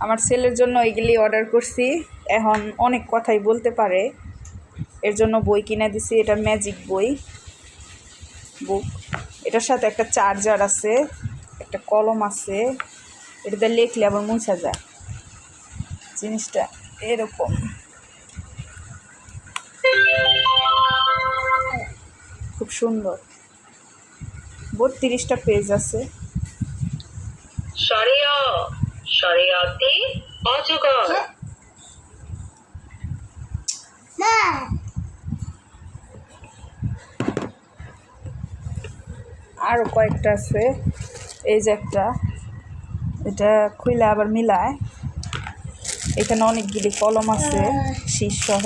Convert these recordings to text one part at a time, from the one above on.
আমার ছেলের জন্য এগুলি অর্ডার করছি। এখন অনেক কথাই বলতে পারে। এর জন্য বই কিনে দিছি, এটা ম্যাজিক বই। বুক এটার সাথে একটা চার্জার আছে, একটা কলম আছে। এটাতে লিখলে আবার মুছা যায়। জিনিসটা এরকম। খুব সুন্দর। বত্রিশটা পেজ আছে। অজগর মা আরও কয়েকটা আছে। এই যে একটা। এটা খুইলে আবার মিলায়। এখানে অনেকগুলি কলম আছে শীষ সহ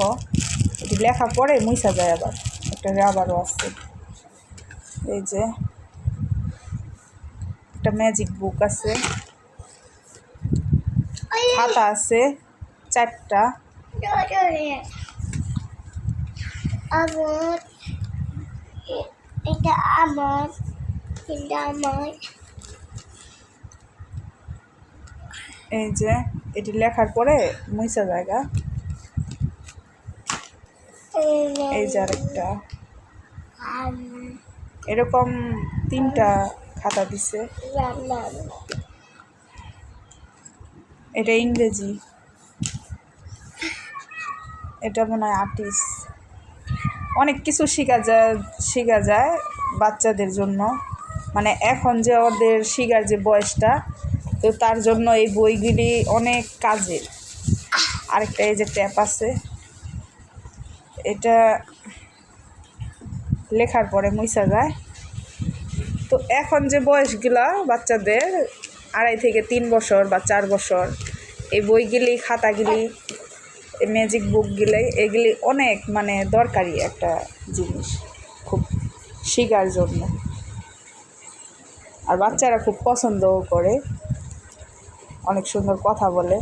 এটি লেখা পরে মুইসা যায় আবার। একটা রাবারও আছে। এই যে। একটা ম্যাজিক বুক আছে। খাতা আছে চারটা। আমার এটা আমার এটা আমার। এই যে এটি লেখার পরে মুইসা জায়গা। এই যে আরেকটা। এরকম তিনটা খাতা দিছে। এটা ইংরেজি। এটা মনে হয় আর্টিস্ট অনেক কিছু শেখা যায় শেখা যায় বাচ্চাদের জন্য। মানে এখন যে ওদের শেখার যে বয়সটা, তো তার জন্য এই বইগুলি অনেক কাজের আরেকটা এই যে ট্যাপ আছে, এটা লেখার পরে মুইসা যায়। তো এখন যে বয়সগুলা বাচ্চাদের আড়াই থেকে তিন বছর বা চার বছর। এই বইগুলি, খাতাগুলি ম্যাজিক বুকগুলি এগুলি অনেক মানে দরকারি একটা জিনিস খুব শিখার জন্য। আর বাচ্চারা খুব পছন্দও করে, অনেক সুন্দর কথা বলে।